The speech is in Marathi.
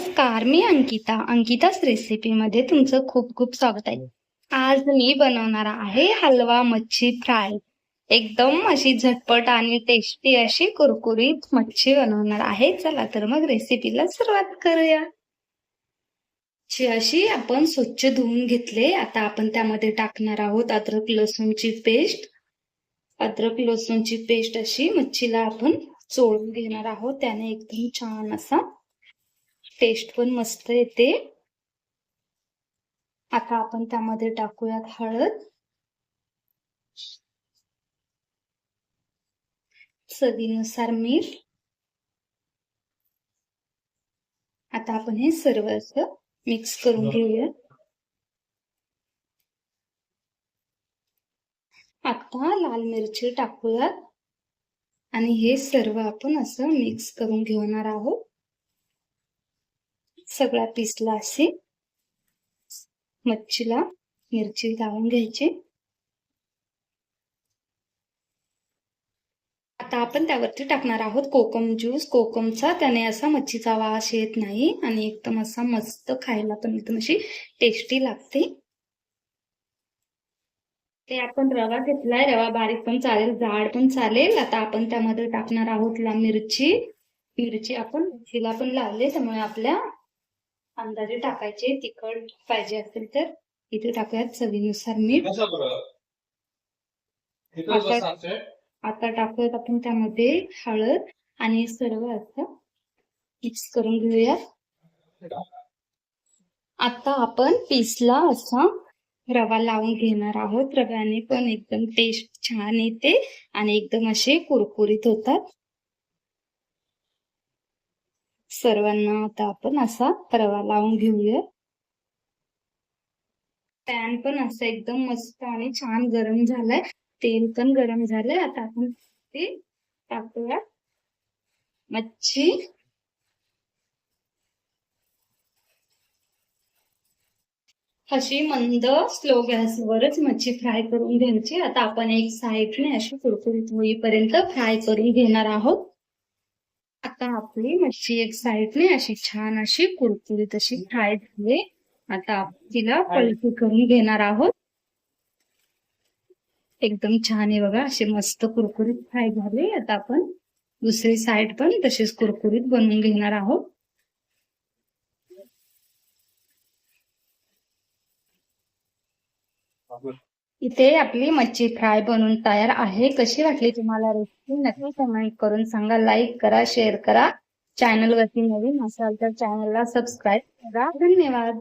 नमस्कार मी अंकिता. अंकिताच रेसिपीमध्ये तुमचं खूप खूप स्वागत आहे. आज मी बनवणार आहे हलवा मच्छी फ्राय. एकदम अशी झटपट आणि टेस्टी अशी कुरकुरीत मच्छी बनवणार आहे. चला तर मग रेसिपीला सुरुवात करूया. मच्छी अशी आपण स्वच्छ धुवून घेतले. आता आपण त्यामध्ये टाकणार आहोत अद्रक लसूणची पेस्ट. अद्रक लसूणची पेस्ट अशी मच्छीला आपण चोळून घेणार आहोत. त्याने एकदम छान असा टेस्ट पण मस्त येते. आता आपण त्यामध्ये टाकूयात हळद. चवीनुसार मीठ. आता आपण हे सर्व असं मिक्स करून घेऊया आता लाल मिरची टाकूयात. आणि हे सर्व आपण असं मिक्स करून घेणार आहोत. सगळ्या पीसला असे मच्छीला मिरची लावून घ्यायची. आता आपण त्यावरती टाकणार आहोत कोकम ज्यूस कोकमचा त्याने असा मच्छीचा वास येत नाही आणि एकदम असा मस्त खायला पण एकदम अशी टेस्टी लागते. ते आपण रवा घेतलाय. रवा बारीक पण चालेल जाड पण चालेल. आता आपण त्यामध्ये टाकणार आहोत ला मिरची. मिरची आपण मिरचीला पण लावले त्यामुळे आपल्या अंदाजे टाकायचे तिखट पाहिजे असेल तर इथे टाकूयात चवीनुसार मीठ. आता आता टाकूयात आपण त्यामध्ये हळद आणि सर्व असं मिक्स करून घेऊया आता आपण पीसला असा रवा लावून घेणार आहोत. रव्याने पण एकदम टेस्ट छान येते आणि एकदम असे कुरकुरीत होतात. सर्वांना आता आपण असा रवा लावून घेऊया. पॅन पण असं एकदम मस्त आणि छान गरम झालाय. तेल पण गरम झालंय. आता आपण ते टाकूया. मच्छी. अशी मंद स्लो गॅसवरच मच्छी फ्राय करून घ्यायची. आता आपण एक साईडने अशी कुरकुरीत होईपर्यंत फ्राय करून घेणार आहोत. आता आपली मच्छी एक साईडने अशी छान अशी कुरकुरीत अशी फ्राय झाली. आता तिला पलटी करून घेणार आहोत. एकदम छान आहे बघा अशी मस्त कुरकुरीत फ्राय झाली. आता आपण दुसरी साईड पण तशीच कुरकुरीत बनवून घेणार आहोत. इथे आपली मच्छी फ्राय बनून तयार आहे. कशी वाटली तुम्हाला रेसिपी नक्की कमेंट करून सांगा. लाईक करा शेअर करा. चॅनल वरती नवीन असाल तर चॅनलला सबस्क्राईब करा. धन्यवाद.